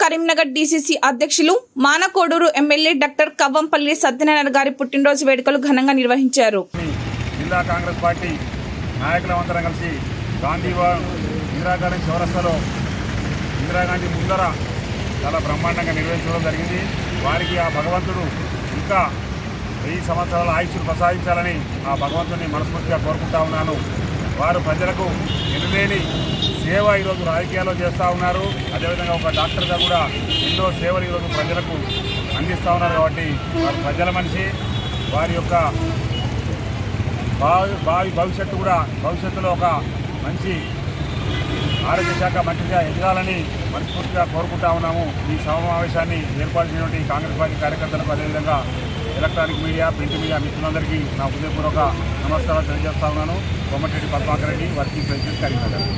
Karimnagar DCC అధ్యక్షులు Manakondur MLA doctor Kavvampalli Satyanarayana గారి పుట్టినరోజు వేడుకలు ఘనంగా నిర్వహించారు. జిల్లా కాంగ్రెస్ పార్టీ నాయకులందరం కలిసి గాంధీ ఇందిరాగాంధీ చౌరస్తాలో ఇందిరాగాంధీ ముందర చాలా బ్రహ్మాండంగా నిర్వహించడం జరిగింది. వారికి ఆ భగవంతుడు ఇంకా వెయ్యి సంవత్సరాల ఆయుష్ను ప్రసాదించాలని ఆ భగవంతుని మనస్ఫూర్తిగా కోరుకుంటా ఉన్నాను. వారు ప్రజలకు ఎనులేని సేవ ఈరోజు రాజకీయాల్లో చేస్తూ ఉన్నారు. అదేవిధంగా ఒక డాక్టర్గా కూడా ఎన్నో సేవలు ఈరోజు ప్రజలకు అందిస్తూ ఉన్నారు కాబట్టి వారు ప్రజల మనిషి. వారి యొక్క భావి భావి భవిష్యత్తు కూడా భవిష్యత్తులో ఒక మంచి ఆరోగ్య శాఖ మంచిగా ఎదగాలని మనస్ఫూర్తిగా కోరుకుంటా ఉన్నాము. ఈ సమావేశాన్ని ఏర్పాటు చేయడం కాంగ్రెస్ పార్టీ కార్యకర్తలకు అదేవిధంగా ఎలక్ట్రానిక్ మీడియా ప్రింట్ మీడియా మిత్రులందరికీ నా హృదయపూర్వక నమస్కారాలు తెలియజేస్తా ఉన్నాను. కొమ్మటిరెడ్డి పద్మాకర్ రెడ్డి వర్కింగ్ ప్రెసిడెంట్ కార్యకర్త